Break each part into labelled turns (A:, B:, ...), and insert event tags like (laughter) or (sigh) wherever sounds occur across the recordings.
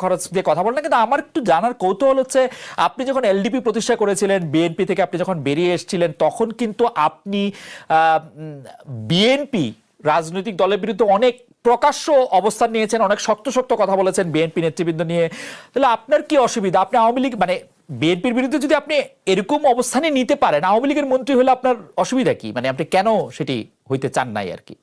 A: খরচ দিয়ে কথা বলেন কিন্তু আমার একটু জানার কৌতূহল হচ্ছে আপনি যখন এলডিপি প্রতিষ্ঠা করেছিলেন বিএনপি থেকে আপনি যখন বেরিয়ে এসেছিলেন তখন কিন্তু আপনি বিএনপি রাজনৈতিক দলের বিরুদ্ধে অনেক প্রকাশ্য অবস্থান নিয়েছেন অনেক শক্ত শক্ত কথা বলেছেন বিএনপি নেতৃবৃন্দ নিয়ে। তাহলে আপনার কি অসুবিধা? আপনি আওয়ামী লীগ মানে বিএনপির বিরুদ্ধে যদি আপনি এরকম অবস্থানে নিতে পারেন আওয়ামী লীগের মন্ত্রী হলে আপনার অসুবিধা কি? মানে আপনি কেন সেটি হইতে চান নাই আর কি?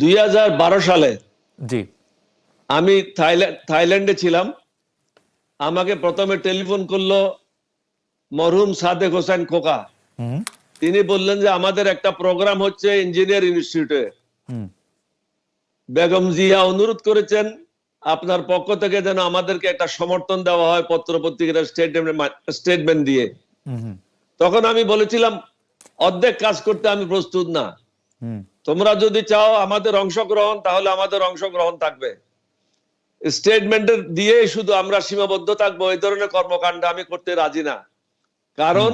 B: দুই হাজার বারো সালে
A: জি।
B: আমি থাইল্যান্ড থাইল্যান্ডে ছিলাম। আমাকে প্রথমে টেলিফোন করল মরহুম সাদেক হোসেন খোকা। তিনি বললেন যে আমাদের একটা প্রোগ্রাম হচ্ছে ইঞ্জিনিয়ার ইনস্টিটিউটে। বেগম জিয়া অনুরোধ করেছেন আপনার পক্ষ থেকে যেন আমাদেরকে একটা সমর্থন দেওয়া হয় পত্র পত্রিকার স্টেটমেন্ট দিয়ে। তখন আমি বলেছিলাম অর্ধেক কাজ করতে আমি প্রস্তুত না। তোমরা যদি চাও আমাদের অংশগ্রহণ তাহলে আমাদের অংশগ্রহণ থাকবে। স্টেটমেন্টের দিয়ে শুধু আমরা সীমাবদ্ধ থাকব এই ধরনের কর্মকাণ্ড আমি করতে রাজি না। কারণ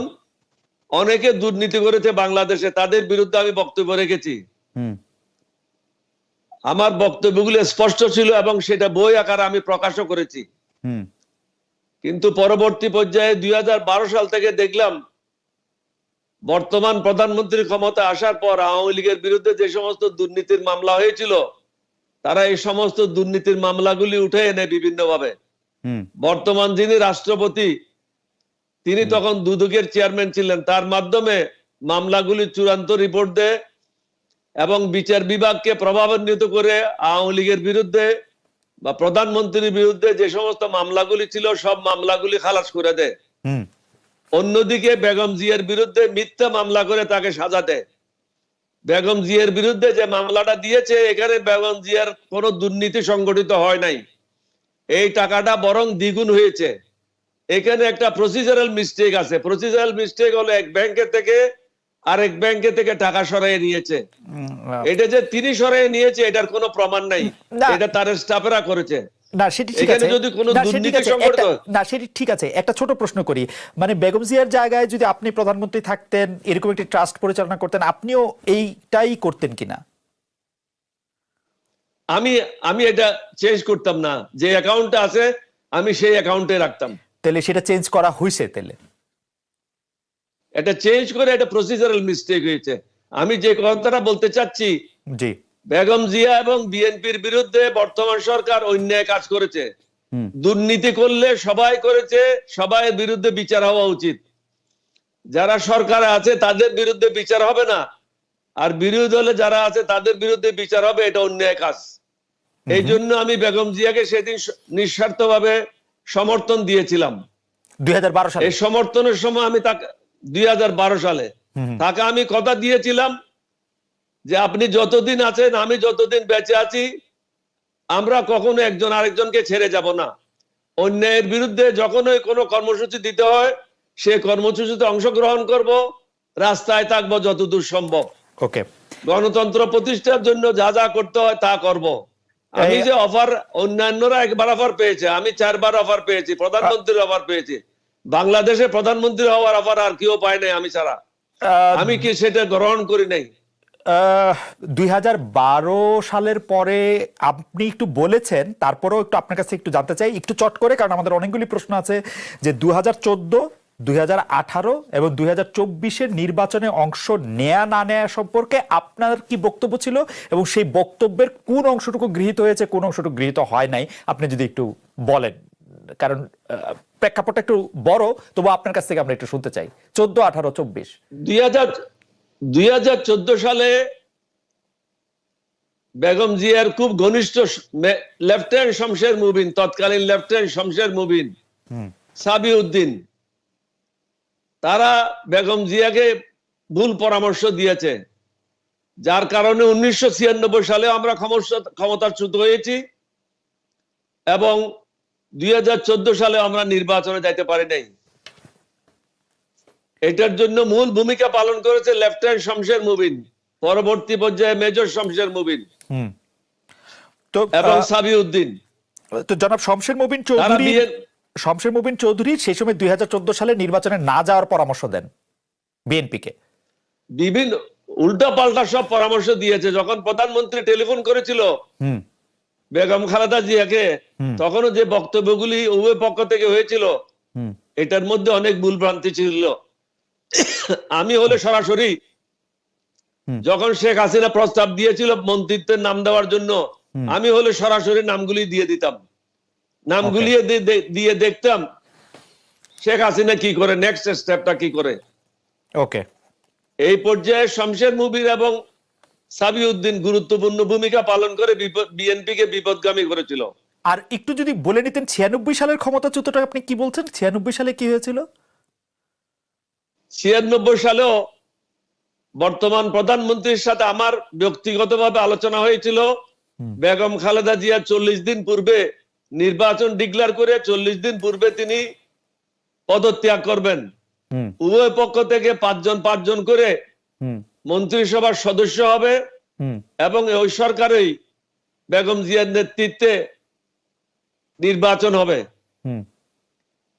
B: অনেকে দুর্নীতি করেছে বাংলাদেশে তাদের বিরুদ্ধে আমি বক্তব্য রেখেছি। আমার বক্তব্যগুলো স্পষ্ট ছিল এবং সেটা বই আকারে আমি প্রকাশও করেছি। কিন্তু পরবর্তী পর্যায়ে দুই হাজার বারো সাল থেকে দেখলাম বর্তমান প্রধানমন্ত্রী ক্ষমতা আসার পর আওয়ামী লীগের বিরুদ্ধে যে সমস্ত দুর্নীতির মামলা হয়েছিল তারা এই সমস্ত দুর্নীতির মামলাগুলি উঠে এনে বিভিন্ন ভাবে বর্তমান যিনি রাষ্ট্রপতি তিনি তখন দুদকের চেয়ারম্যান ছিলেন। তার মাধ্যমে মামলাগুলি চূড়ান্ত রিপোর্ট দেয় এবং বিচার বিভাগকে প্রভাবান্বিত করে আওয়ামী লীগের বিরুদ্ধে বা প্রধানমন্ত্রীর বিরুদ্ধে যে সমস্ত মামলাগুলি ছিল সব মামলাগুলি খালাস করে দেয়।
A: হুম।
B: অন্যদিকে বেগম জিয়ার বিরুদ্ধে মিথ্যা মামলা করে তাকে সাজা দেয়। বেগম জিয়ার বিরুদ্ধে যে মামলাটা দিয়েছে এখানে বেগম জিয়ার কোনো দুর্নীতি সংগঠিত হয় নাই। এই টাকাটা বরং দ্বিগুণ হয়েছে। এখানে একটা প্রসিজারাল মিস্টেক আছে। প্রসিজারাল মিস্টেক হলো এক ব্যাংকে থেকে আরেক ব্যাংকে থেকে টাকা সরাইয়ে নিয়েছে। এটা যে তিনি সরাইয়ে নিয়েছে এটার কোনো প্রমাণ নাই। এটা তার স্টাফেরা করেছে।
A: না সেটি ঠিক আছে।
B: যদি কোনো
A: না, সেটি
B: দুর্নীতি সংগঠিত
A: না সেটি ঠিক আছে। একটা ছোট প্রশ্ন করি। মানে বেগম জিয়ার জায়গায় যদি আপনি প্রধানমন্ত্রী থাকতেন এরকম একটি ট্রাস্ট পরিচালনা করতেন আপনিও এইটাই করতেন কিনা?
B: আমি আমি এটা চেঞ্জ করতাম না। যে অ্যাকাউন্টটা আছে আমি সেই অ্যাকাউন্টে রাখতাম।
A: তাহলে সেটা চেঞ্জ করা হয়েছে তাহলে?
B: এটা চেঞ্জ করে এটা প্রসিজারাল মিস্টেক হয়েছে। আমি যে কথাটা বলতে চাচ্ছি
A: জি।
B: বেগম জিয়া এবং বিএনপির বিরুদ্ধে বর্তমান সরকার অন্যায় কাজ করেছে। দুর্নীতি করলে সবাই করেছে সবাই বিরুদ্ধে বিচার হওয়া উচিত। যারা সরকারে আছে তাদের বিরুদ্ধে বিচার হবে না। আর বিরোধী দলে যারা আছে তাদের বিরুদ্ধে বিচার হবে এটা অন্যায় কাজ। এই জন্য আমি বেগম জিয়াকে সেদিন নিঃস্বার্থভাবে সমর্থন দিয়েছিলাম।
A: দুই সালে?
B: এই সমর্থনের সময় আমি তাকে দুই হাজার
A: বারো সালে।
B: তাকে আমি কথা দিয়েছিলাম যে আপনি যতদিন আছেন আমি যতদিন বেঁচে আছি আমরা কখনো একজন আরেকজনকে ছেড়ে যাব না। অন্যায়ের বিরুদ্ধে যখনই কোনো কর্মসূচি দিতে হয় সে কর্মসূচিতে অংশগ্রহণ করব রাস্তায় থাকব যতদূর সম্ভব।
A: ওকে
B: গণতন্ত্র প্রতিষ্ঠার জন্য যা যা করতে হয় তা করব। আমি যে অফার অন্যান্যরা একবার অফার পেয়েছে আমি চারবার অফার পেয়েছি প্রধানমন্ত্রীর অফার পেয়েছি। বাংলাদেশে প্রধানমন্ত্রী হওয়ার অফার আর কেউ পায় নাই আমি ছাড়া। আমি কি সেটা গ্রহণ করি নাই?
A: দুই হাজার বারো সালের পরে আপনি একটু বলেছেন, তারপরেও একটু আপনার কাছে একটু জানতে চাই, একটু চট করে, কারণ আমাদের অনেকগুলি প্রশ্ন আছে যে দু হাজার দুই এবং দুই হাজার নির্বাচনে অংশ নেয়া, না নেয়া সম্পর্কে আপনার কি বক্তব্য ছিল এবং সেই বক্তব্যের কোন অংশটুকু গৃহীত হয়েছে, কোন অংশটুকু গৃহীত হয় নাই? আপনি যদি একটু বলেন, কারণ প্রেক্ষাপটটা একটু বড়, তবু আপনার কাছ থেকে আমরা একটু শুনতে চাই। চোদ্দ, আঠারো, চব্বিশ।
B: দুই দুই হাজার চোদ্দ সালে বেগম জিয়ার খুব ঘনিষ্ঠ লেফটেন্যান্ট শমশের মুবিন তৎকালীন লেফটেন্যান্ট শমশের মুবিন
A: হুম।
B: সাবিউদ্দিন তারা বেগম জিয়াকে ভুল পরামর্শ দিয়েছে যার কারণে উনিশশো ছিয়ানব্বই সালে আমরা ক্ষমতা- ক্ষমতাচ্যুত হয়েছি এবং দুই হাজার চোদ্দ সালে আমরা নির্বাচনে যাইতে পারি নাই। এটার জন্য মূল ভূমিকা পালন করেছে লেফটেন্যান্ট শমশের মুবিন পরবর্তী পর্যায়ে মেজর শমশের মুবিন
A: তো
B: এবং সাবিউদ্দিন।
A: তো জনাব শমশের মুবিন চৌধুরী শমশের মুবিন চৌধুরী সেই সময় দুই সালে নির্বাচনে না যাওয়ার পরামর্শ দেন বিএনপিকে।
B: বিভিন্ন উল্টা পাল্টা সব পরামর্শ দিয়েছে। যখন প্রধানমন্ত্রী টেলিফোন করেছিল বেগম খালেদা জিয়াকে। তখনও যে বক্তব্যগুলি উভয় পক্ষ থেকে হয়েছিল
A: হুম।
B: এটার মধ্যে অনেক ভুল ভ্রান্তি ছিল। আমি হলে সরাসরি যখন শেখ হাসিনা প্রস্তাব দিয়েছিল মন্ত্রিত্বের নাম দেওয়ার জন্য আমি হলে সরাসরি নামগুলি দিয়ে দিতাম। নামগুলি দিয়ে- দেখতাম শেখ হাসিনা কি করে নেক্সট স্টেপটা কি করে।
A: ওকে
B: এই পর্যায়ে শমশের মুবির এবং সাবিউদ্দিন গুরুত্বপূর্ণ ভূমিকা পালন করে বিএনপি কে বিপদগামী করেছিল।
A: আর একটু যদি বলে নিতেন ছিয়ানব্বই সালের ক্ষমতাচ্যুতটা আপনি কি বলছেন? ছিয়ানব্বই সালে কি হয়েছিল?
B: ছিয়ানব্বই সালেও বর্তমান প্রধানমন্ত্রীর সাথে আমার ব্যক্তিগতভাবে আলোচনা হয়েছিল। বেগম খালেদা জিয়া চল্লিশ দিন পূর্বে নির্বাচন ডিক্লেয়ার করে চল্লিশ দিন পূর্বে তিনি পদত্যাগ করবেন। উভয় পক্ষ থেকে পাঁচজন পাঁচজন করে মন্ত্রিসভার সদস্য হবে এবং ওই সরকারই বেগম জিয়ার নেতৃত্বে নির্বাচন হবে।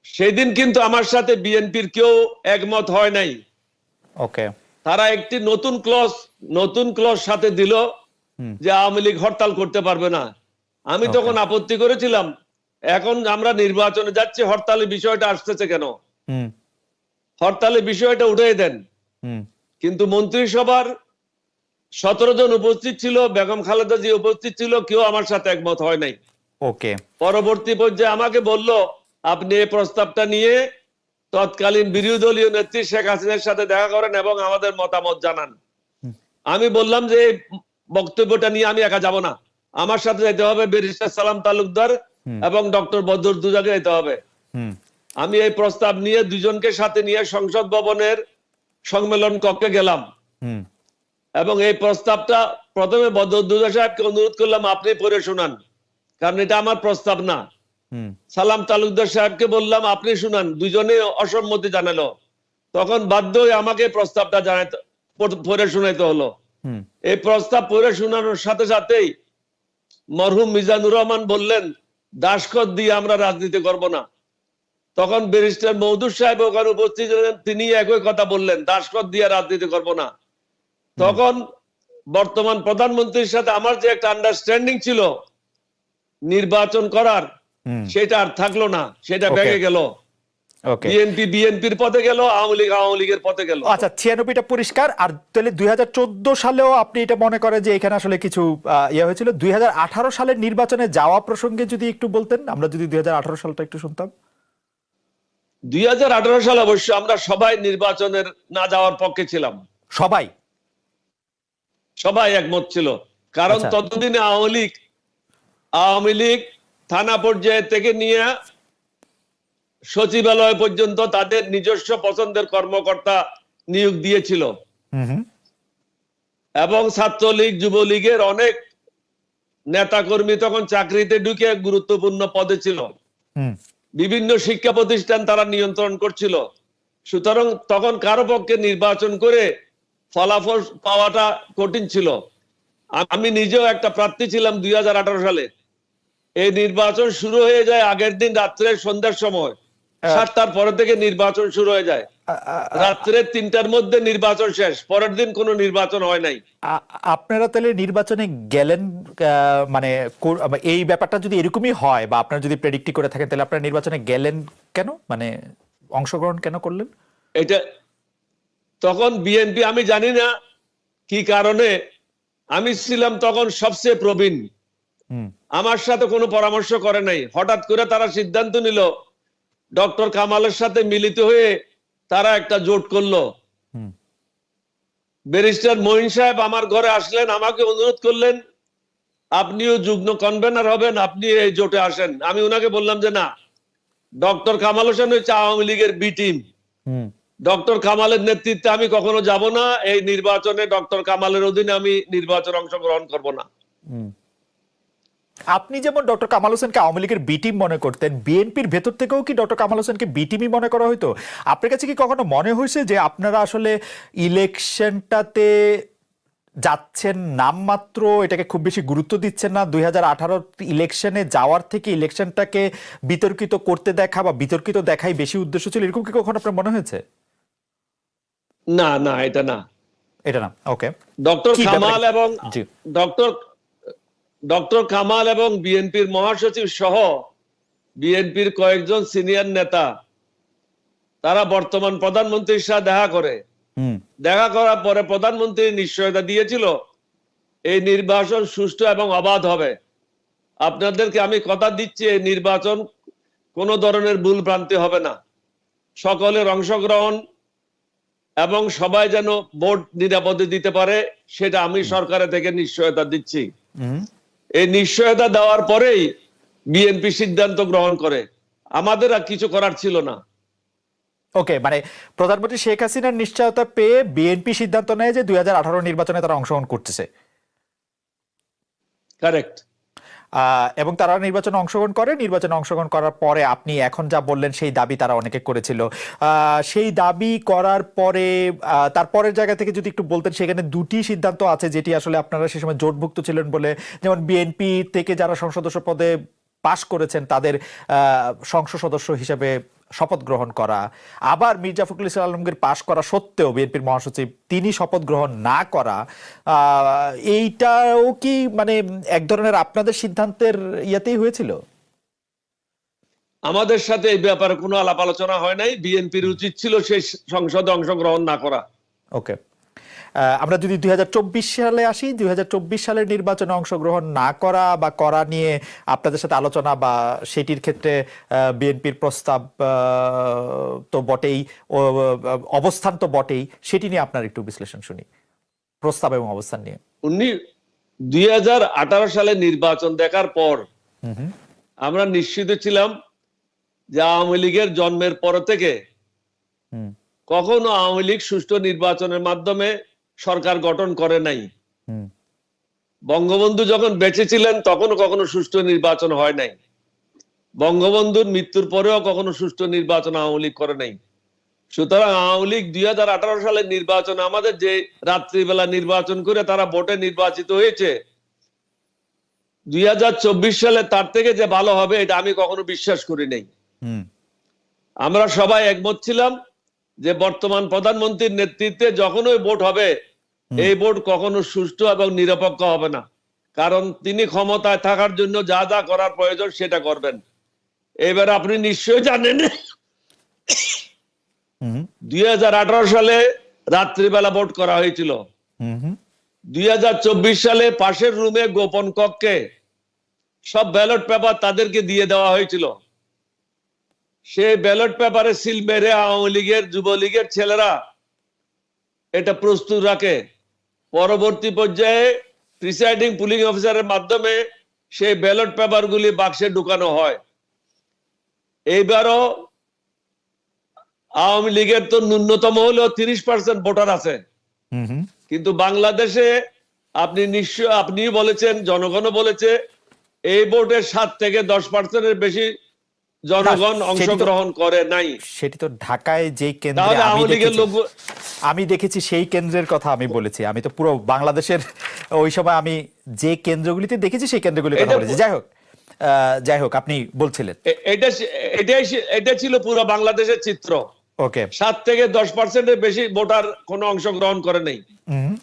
A: হুম
B: সেই দিন কিন্তু আমার সাথে বিএনপির কেউ একমত হয় নাই।
A: ওকে
B: তারা একটি নতুন ক্লস নতুন ক্লস সাথে দিল যে আওয়ামী লীগ হরতাল করতে পারবে না। আমি তখন আপত্তি করেছিলাম এখন আমরা নির্বাচনে যাচ্ছি হরতালের বিষয়টা আসতেছে কেন?
A: হুম।
B: হরতালের বিষয়টা উঠে দেন। কিন্তু মন্ত্রিসভার সতেরো জন উপস্থিত ছিল বেগম খালেদা জি উপস্থিত ছিল কেউ আমার সাথে একমত হয় নাই।
A: ওকে
B: পরবর্তী পর্যায়ে আমাকে বলল আপনি এই প্রস্তাবটা নিয়ে তৎকালীন বিরোধী দলীয় নেত্রী শেখ হাসিনার সাথে দেখা করেন এবং আমাদের মতামত জানান। আমি বললাম যে এই বক্তব্যটা নিয়ে আমি একা যাব না। আমার সাথে যেতে হবে ব্যারিস্টার সালাম তালুকদার এবং ডক্টর বদর দুজাকে যেতে হবে। আমি এই প্রস্তাব নিয়ে দুজনকে সাথে নিয়ে সংসদ ভবনের সম্মেলন কক্ষে গেলাম। এবং এই প্রস্তাবটা প্রথমে বদর দুজা সাহেবকে অনুরোধ করলাম আপনি পড়ে শোনান। কারণ এটা আমার প্রস্তাব না। সালাম তালুকদার সাহেবকে বললাম আপনি শুনান দুজনে অসম্মতি জানালো। তখন বাধ্য হয়ে আমাকে প্রস্তাবটা জানাতে পড়- শোনাইতে হলো। এই প্রস্তাব পড়ে শোনানোর সাথে সাথেই মরহুম মিজানুর রহমান বললেন দাসখত দিয়ে আমরা রাজনীতি করব না। তখন ব্যারিস্টার মৌদুর সাহেব ওখানে উপস্থিত ছিলেন তিনি একই কথা বললেন দাসখত দিয়ে রাজনীতি করব না। তখন বর্তমান প্রধানমন্ত্রীর সাথে আমার যে একটা আন্ডারস্ট্যান্ডিং ছিল নির্বাচন করার সেটা আর থাকল না সেটা. ভেঙে গেল। বিএনপি বিএনপির পথে গেল আওয়ামী লীগ আওয়ামী লীগের পথে গেল।
A: আচ্ছা ছিয়ানব্বইটা পরিষ্কার আর তাহলে দুই সালেও আপনি এটা মনে করেন যে এখানে আসলে কিছু ইয়ে হয়েছিল। দুই সালের নির্বাচনে যাওয়া প্রসঙ্গে যদি একটু বলতেন আমরা যদি দুই হাজার আঠারো সালটা একটু শুনতাম।
B: দুই সালে অবশ্য আমরা সবাই নির্বাচনের না যাওয়ার পক্ষে ছিলাম।
A: সবাই?
B: সবাই একমত ছিল। কারণ
A: আচ্ছা।
B: ততদিনে আওয়ামী লীগ আওয়ামী লীগ থানা পর্যায়ে থেকে নিয়ে সচিবালয় পর্যন্ত তাদের নিজস্ব পছন্দের কর্মকর্তা নিয়োগ দিয়েছিল। এবং ছাত্রলীগ যুবলীগের অনেক নেতাকর্মী তখন চাকরিতে ঢুকে গুরুত্বপূর্ণ পদে ছিল।
A: হুম।
B: বিভিন্ন শিক্ষা প্রতিষ্ঠান তারা নিয়ন্ত্রণ করছিল। সুতরাং তখন কারও পক্ষে নির্বাচন করে ফলাফল পাওয়াটা কঠিন ছিল। আমি নিজেও একটা প্রার্থী ছিলাম দুই হাজার আঠারো সালে। এই নির্বাচন শুরু হয়ে যায় আগের দিন রাত্রে সন্ধ্যার সময়। সাতটার পরে থেকে নির্বাচন শুরু হয়ে যায়। রাত্রে তিনটার মধ্যে নির্বাচন শেষ। পরের দিন কোনো নির্বাচন হয় নাই।
A: আপনারা তাহলে নির্বাচনে গেলেন আহ, মানে এই ব্যাপারটা যদি এরকমই হয় বা আপনারা যদি প্রেডিক্টি করে থাকেন তাহলে আপনারা নির্বাচনে গেলেন কেন? মানে অংশগ্রহণ কেন করলেন?
B: এটা তখন বিএনপি আমি জানি না কি কারণে আমি ছিলাম তখন সবচেয়ে প্রবীণ। আমার সাথে কোনো পরামর্শ করে নাই। হঠাৎ করে তারা সিদ্ধান্ত নিল ডক্টর কামালের সাথে মিলিত হয়ে তারা একটা জোট করল। ব্যারিস্টার মহিন সাহেব আমার ঘরে আসলেন আমাকে অনুরোধ করলেন আপনিও যুগ্ম কনভেনার হবেন আপনি এই জোটে আসেন। আমি ওনাকে বললাম যে না ডক্টর কামাল হোসেন হচ্ছে আওয়ামী লীগের বি টিম
A: হুম।
B: ডক্টর কামালের নেতৃত্বে আমি কখনো যাব না এই নির্বাচনে ডক্টর কামালের অধীনে আমি নির্বাচন অংশগ্রহণ করব না।
A: আপনি যেমন ডক্টর কামাল হোসেনকে আওয়ামী লীগের বি টিম মনে করতেন বিএনপির ভেতর থেকেও কি ডক্টর কামাল হোসেনকে বি টিমই মনে করা হতো আপনার কাছে কি কখনো মনে হয়েছে যে আপনারা আসলে ইলেকশনটাতে যাচ্ছেন নামমাত্র এটাকে খুব বেশি গুরুত্ব দিচ্ছেন না? দুই হাজার ইলেকশনে যাওয়ার থেকে ইলেকশনটাকে বিতর্কিত করতে দেখা বা বিতর্কিত দেখাই বেশি উদ্দেশ্য ছিল এরকম কি কখনো আপনার মনে হয়েছে?
B: না না এটা না।
A: এটা না ওকে
B: ডক্টর কামাল এবং ডক্টর ডক্টর কামাল এবং বিএনপির মহাসচিব সহ বিএনপির কয়েকজন সিনিয়র নেতা তারা বর্তমান প্রধানমন্ত্রীর সাথে দেখা করে। দেখা করার পরে প্রধানমন্ত্রী নিশ্চয়তা দিয়েছিল এই নির্বাচন সুষ্ঠু এবং অবাধ হবে। আপনাদেরকে আমি কথা দিচ্ছি এই নির্বাচন কোনো ধরনের ভুল ভ্রান্তি হবে না। সকলের অংশগ্রহণ এবং সবাই যেন ভোট নিরাপদে দিতে পারে সেটা আমি সরকারের থেকে নিশ্চয়তা দিচ্ছি। এই নিশ্চয়তা দেওয়ার পরেই বিএনপি সিদ্ধান্ত গ্রহণ করে। আমাদের আর কিছু করার ছিল না।
A: ওকে মানে প্রধানমন্ত্রী শেখ হাসিনার নিশ্চয়তা পেয়ে বিএনপি সিদ্ধান্ত নেয় যে দুই হাজার আঠারো নির্বাচনে তারা অংশগ্রহণ করতেছে।
B: কারেক্ট
A: এবং তারা নির্বাচনে অংশগ্রহণ করে। নির্বাচনে অংশগ্রহণ করার পরে আপনি এখন যা বললেন, সেই দাবি তারা অনেকে করেছিল। সেই দাবি করার পরে তারপরের জায়গা থেকে যদি একটু বলতেন, সেখানে দুটি সিদ্ধান্ত আছে যেটি আসলে আপনারা সে সময় জোটভুক্ত ছিলেন বলে। যেমন বিএনপি থেকে যারা সংসদ সদস্য পদে পাশ করেছেন, তাদের সংসদ সদস্য হিসেবে শপথ গ্রহণ করা। আবার মির্জা ফখরুল ইসলাম আলমগীর পাশ করা সত্ত্বেও বিএনপির মহাসচিব তিনি শপথ গ্রহণ না করা আহ, এইটাও কি মানে এক ধরনের আপনাদের সিদ্ধান্তের ইয়েতেই হয়েছিল?
B: আমাদের সাথে এই ব্যাপারে কোনো আলাপ আলোচনা হয় নাই। বিএনপির উচিত ছিল সেই সংসদে অংশগ্রহণ না করা।
A: ওকে। আমরা যদি দুই হাজার চব্বিশ সালে আসি দুই হাজার চব্বিশ সালের নির্বাচনে অংশগ্রহণ না করা বা করা নিয়ে আপনাদের সাথে আলোচনা বা সেটির ক্ষেত্রে বিএনপির প্রস্তাব তো বটেই অবস্থান তো বটেই সেটি নিয়ে আপনার একটু বিশ্লেষণ শুনি। প্রস্তাব এবং অবস্থান নিয়ে।
B: উনি দুই হাজার আঠারো সালে নির্বাচন দেখার পর আমরা নিশ্চিত ছিলাম যে আওয়ামী লীগের জন্মের পর থেকে কখনো আওয়ামী লীগ সুষ্ঠু নির্বাচনের মাধ্যমে সরকার গঠন করে নাই। বঙ্গবন্ধু যখন বেঁচে ছিলেন তখনও কখনো সুষ্ঠু নির্বাচন হয় নাই। বঙ্গবন্ধুর মৃত্যুর পরেও কখনো সুষ্ঠু নির্বাচন আওয়ামী লীগ করে নাই। সুতরাং আওয়ামী লীগ দুই সালের নির্বাচন আমাদের যে রাত্রিবেলা নির্বাচন করে তারা ভোটে নির্বাচিত হয়েছে দুই হাজার চব্বিশ সালে তার থেকে যে ভালো হবে এটা আমি কখনো বিশ্বাস করি নাই।
A: হুম।
B: আমরা সবাই একমত ছিলাম যে বর্তমান প্রধানমন্ত্রীর নেতৃত্বে যখনই ভোট হবে এই ভোট কখনো সুষ্ঠু এবং নিরপেক্ষ হবে না। কারণ তিনি ক্ষমতায় থাকার জন্য যা যা করার প্রয়োজন সেটা করবেন। এবার আপনি নিশ্চয়ই জানেন (coughs) দুই সালে রাত্রিবেলা ভোট করা হয়েছিল। দুই সালে পাশের রুমে গোপন কক্ষে সব ব্যালট পেপার তাদেরকে দিয়ে দেওয়া হয়েছিল। সে ব্যালট পেপারে সিল মেরে আওয়ামী লীগের যুবলীগের ছেলেরা এটা প্রস্তুত রাখে। পরবর্তী পর্যায়ে প্রিসাইডিং পুলিং অফিসারের মাধ্যমে সেই ব্যালট পেপারগুলি বাক্সে ঢুকানো হয়। এইবারও আওয়ামী লীগের তো ন্যূনতম হলেও তিরিশ পার্সেন্ট ভোটার আছে। কিন্তু বাংলাদেশে আপনি নিশ্চয় আপনি বলেছেন জনগণও বলেছে এই ভোটের সাত থেকে দশ পার্সেন্টের বেশি জনগণ অংশগ্রহণ করে নাই।
A: সেটি তো ঢাকায় যেই কেন্দ্রে আমি দেখেছি- আমি দেখেছি সেই কেন্দ্রের কথা আমি বলেছি। আমি তো পুরো বাংলাদেশের ওই সময় আমি যে কেন্দ্রগুলিতে দেখেছি সেই কেন্দ্রগুলির কথা বলেছি। যাই হোক আহ, যাই হোক আপনি বলছিলেন।
B: এটা এটাই এটা ছিল পুরো বাংলাদেশের চিত্র।
A: ওকে।
B: সাত থেকে দশ পার্সেন্টের বেশি ভোটার কোনো অংশগ্রহণ করে নেই।